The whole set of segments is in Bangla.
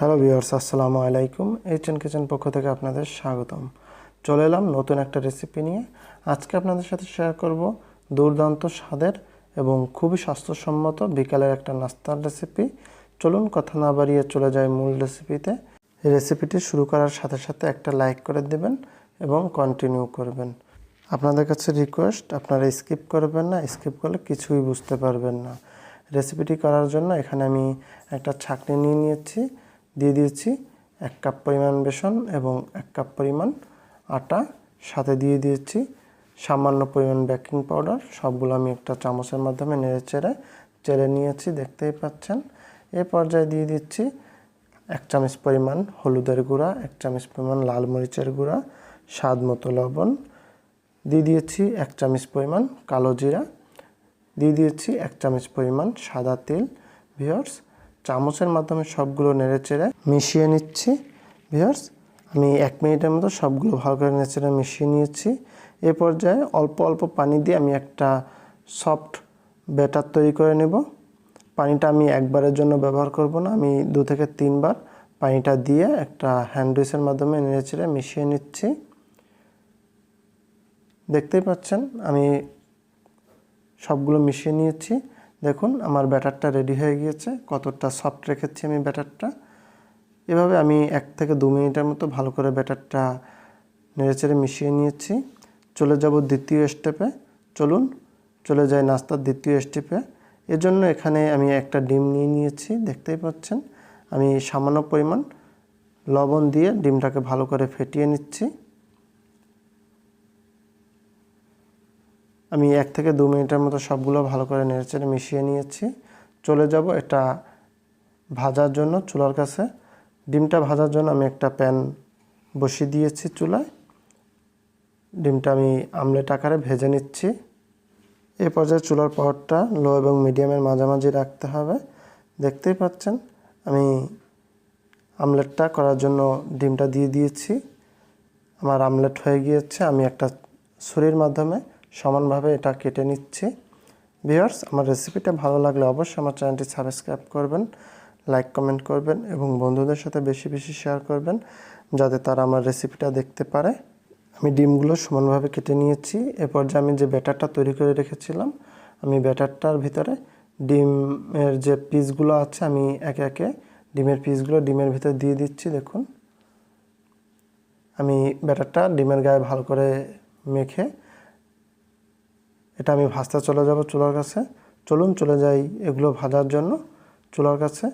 হ্যালো ভিউয়ার্স আসসালামু আলাইকুম এইচএন কিচেন পক্ষ থেকে আপনাদের স্বাগতম। চলে এলাম নতুন একটা রেসিপি নিয়ে। আজকে আপনাদের সাথে শেয়ার করব দুর্দান্ত স্বাদের এবং খুবই স্বাস্থ্যসম্মত বিকালের একটা নাস্তার রেসিপি চলুন কথা না বাড়িয়ে চলে যায় মূল রেসিপিতে রেসিপিটি শুরু করার সাথে সাথে একটা লাইক করে দেবেন এবং কন্টিনিউ করবেন। আপনাদের কাছে রিকোয়েস্ট আপনারা স্কিপ করবেন না স্কিপ করলে কিছুই বুঝতে পারবেন না। রেসিপিটি করার জন্য এখানে আমি একটা ছাঁকনি নিয়ে নিয়েছি। দিয়ে দিয়েছি এক কাপ পরিমাণ বেসন এবং এক কাপ পরিমাণ আটা। সাথে দিয়ে দিয়েছি সামান্য পরিমাণ বেকিং পাউডার। সবগুলো আমি একটা চামচের মাধ্যমে নেড়ে চেড়ে চেড়ে নিয়েছি, দেখতেই পাচ্ছেন। এ পর্যায়ে দিয়ে দিচ্ছি এক চামচ পরিমাণ হলুদের গুঁড়া, এক চামচ পরিমাণ লাল মরিচের গুঁড়া, স্বাদ মতো লবণ। দিয়ে দিয়েছি এক চামচ পরিমাণ কালো জিরা। দিয়ে দিয়েছি এক চামচ পরিমাণ সাদা তেল। ভিওর্স চামচের মাধ্যমে সবগুলো নেড়ে চেড়ে মিশিয়ে নিচ্ছি। ভিওর্স আমি এক মিনিটের মতো সবগুলো ভালো করে নেড়ে চেড়ে মিশিয়ে নিয়েছি। এ পর্যায়ে অল্প অল্প পানি দিয়ে আমি একটা সফট ব্যাটার তৈরি করে নেব। পানিটা আমি একবারের জন্য ব্যবহার করব না, আমি দু থেকে তিনবার পানিটা দিয়ে একটা হ্যান্ড ডিশের মাধ্যমে নেড়ে চেড়ে মিশিয়ে নিচ্ছি। দেখতেই পাচ্ছেন, আমি সবগুলো মিশিয়ে নিয়েছি। দেখুন, আমার ব্যাটারটা রেডি হয়ে গিয়েছে। কতটা সফট রেখেছি আমি ব্যাটারটা। এভাবে আমি এক থেকে দু মিনিটের মতো ভালো করে ব্যাটারটা নেড়েচেড়ে মিশিয়ে নিয়েছি। চলে যাব দ্বিতীয় স্টেপে চলুন, চলে যাই নাস্তার দ্বিতীয় স্টেপে এজন্য এখানে আমি একটা ডিম নিয়ে নিয়েছি, দেখতেই পাচ্ছেন। আমি সামান্য পরিমাণ লবণ দিয়ে ডিমটাকে ভালো করে ফেটিয়ে নিচ্ছি। আমি এক থেকে দু মিনিটের মতো সবগুলো ভালো করে নেড়েচেড়ে মিশিয়ে নিয়েছি। চলে যাব এটা ভাজার জন্য চুলার কাছে। ডিমটা ভাজার জন্য আমি একটা প্যান বসিয়ে দিয়েছি চুলায়। ডিমটা আমি আমলেট আকারে ভেজে নিচ্ছি। এ পর্যায়ে চুলার পাওয়ারটা লো এবং মিডিয়ামের মাঝামাঝি রাখতে হবে। দেখতেই পাচ্ছেন, আমি আমলেটটা করার জন্য ডিমটা দিয়ে দিয়েছি। আমার আমলেট হয়ে গিয়েছে। আমি একটা ছুরির মাধ্যমে সমানভাবে এটা কেটে নিচ্ছি। ভিউয়ার্স আমার রেসিপিটা ভালো লাগলে অবশ্যই আমার চ্যানেলটি সাবস্ক্রাইব করবেন লাইক কমেন্ট করবেন এবং বন্ধুদের সাথে বেশি বেশি শেয়ার করবেন, যাতে তারা আমার রেসিপিটা দেখতে পারে। আমি ডিমগুলো সমানভাবে কেটে নিয়েছি। এরপর যে আমি যে ব্যাটারটা তৈরি করে রেখেছিলাম, আমি ব্যাটারটার ভিতরে ডিমের যে পিসগুলো আছে, আমি একে একে ডিমের পিসগুলো ডিমের ভিতরে দিয়ে দিচ্ছি, দেখুন। আমি ব্যাটারটা ডিমের গায়ে ভালো করে মেখে এটা আমি ভাজতে চলে যাব চুলার কাছে। চলুন চলে যাই এগুলো ভাজার জন্য চুলার কাছে।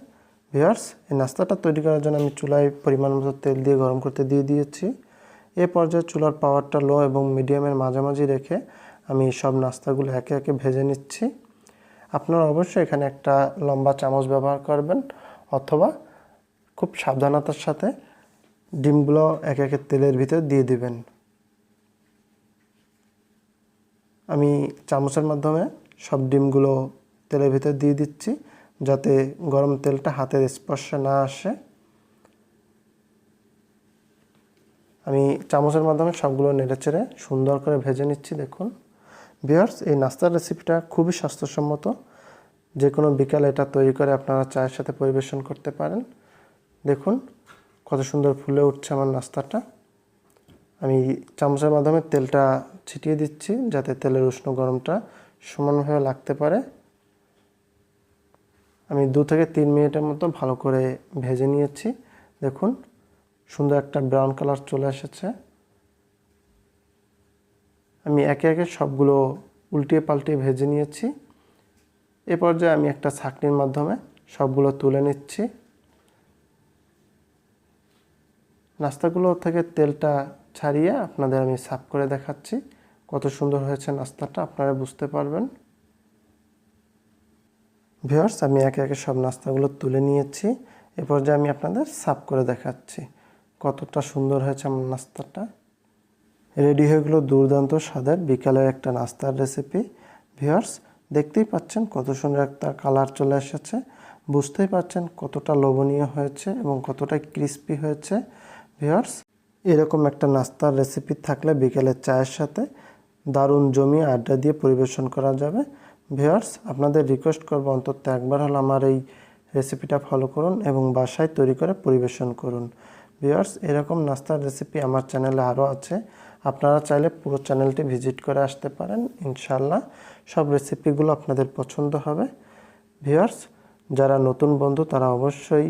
ভিয়ার্স এই নাস্তাটা তৈরি করার জন্য আমি চুলায় পরিমাণ মতো তেল দিয়ে গরম করতে দিয়ে দিয়েছি। এ পর্যায়ে চুলার পাওয়ারটা লো এবং মিডিয়ামের মাঝামাঝি রেখে আমি সব নাস্তাগুলো একে একে ভেজে নিচ্ছি। আপনারা অবশ্যই এখানে একটা লম্বা চামচ ব্যবহার করবেন অথবা খুব সাবধানতার সাথে ডিমগুলো একে একে তেলের ভিতর দিয়ে দিবেন। আমি চামচের মাধ্যমে সব ডিমগুলো তেলের ভিতরে দিয়ে দিচ্ছি, যাতে গরম তেলটা হাতের স্পর্শে না আসে। আমি চামচের মাধ্যমে সবগুলো নেড়েচেড়ে সুন্দর করে ভেজে নিচ্ছি, দেখুন। বিয়ার্স এই নাস্তার রেসিপিটা খুবই স্বাস্থ্যসম্মত। যে কোনো বিকালে এটা তৈরি করে আপনারা চায়ের সাথে পরিবেশন করতে পারেন। দেখুন, কত সুন্দর ফুলে উঠছে আমার নাস্তাটা। আমি চামচের মাধ্যমে তেলটা ছিটিয়ে দিচ্ছি যাতে তেলের উষ্ণ গরমটা সমানভাবে লাগতে পারে। আমি দু থেকে তিন মিনিটের মতো ভালো করে ভেজে নিয়েছি। দেখুন, সুন্দর একটা ব্রাউন কালার চলে এসেছে। আমি একে একে সবগুলো উল্টিয়ে পাল্টিয়ে ভেজে নিয়েছি। এ পর্যায়ে আমি একটা ছাকনির মাধ্যমে সবগুলো তুলে নিচ্ছি। নাস্তাগুলো থেকে তেলটা ছাড়িয়ে আপনাদের আমি সাফ করে দেখাচ্ছি কত সুন্দর হয়েছে নাস্তাটা, আপনারা বুঝতে পারবেন। ভিওর্স আমি একে একে সব নাস্তাগুলো তুলে নিয়েছি। এ পর্যায়ে আমি আপনাদের সাফ করে দেখাচ্ছি কতটা সুন্দর হয়েছে আমার নাস্তাটা। রেডি হয়ে গেলো দুর্দান্ত স্বাদের বিকালের একটা নাস্তার রেসিপি। ভিওর্স দেখতেই পাচ্ছেন কত সুন্দর একটা কালার চলে এসেছে। বুঝতেই পারছেন কতটা লোভনীয় হয়েছে এবং কতটা ক্রিস্পি হয়েছে। ভিওর্স এরকম একটা নাস্তার রেসিপি থাকলে বিকেলের চায়ের সাথে দারুণ জমি আড্ডা দিয়ে পরিবেশন করা যাবে। ভিওর্স আপনাদের রিকোয়েস্ট করব অন্তত একবার হলো আমার এই রেসিপিটা ফলো করুন এবং বাসায় তৈরি করে পরিবেশন করুন। ভিউয়ার্স, এরকম নাস্তার রেসিপি আমার চ্যানেলে আরও আছে। আপনারা চাইলে পুরো চ্যানেলটি ভিজিট করে আসতে পারেন ইনশাল্লাহ সব রেসিপিগুলো আপনাদের পছন্দ হবে। ভিউয়ার্স, যারা নতুন বন্ধু তারা অবশ্যই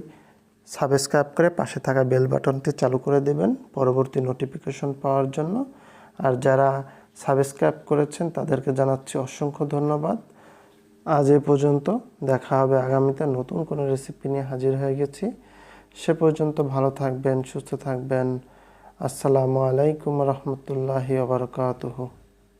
সাবস্ক্রাইব করে পাশে থাকা বেল বাটনটি চালু করে দেবেন পরবর্তী নোটিফিকেশন পাওয়ার জন্য। আর যারা সাবস্ক্রাইব করেছেন, তাদেরকে জানাচ্ছি অসংখ্য ধন্যবাদ। আজ এ পর্যন্ত দেখা হবে আগামীতে নতুন কোনো রেসিপি নিয়ে হাজির হয়ে গেছি। সে পর্যন্ত ভালো থাকবেন, সুস্থ থাকবেন। আসসালামু আলাইকুম রহমতুল্লাহি ওবরকাতুহু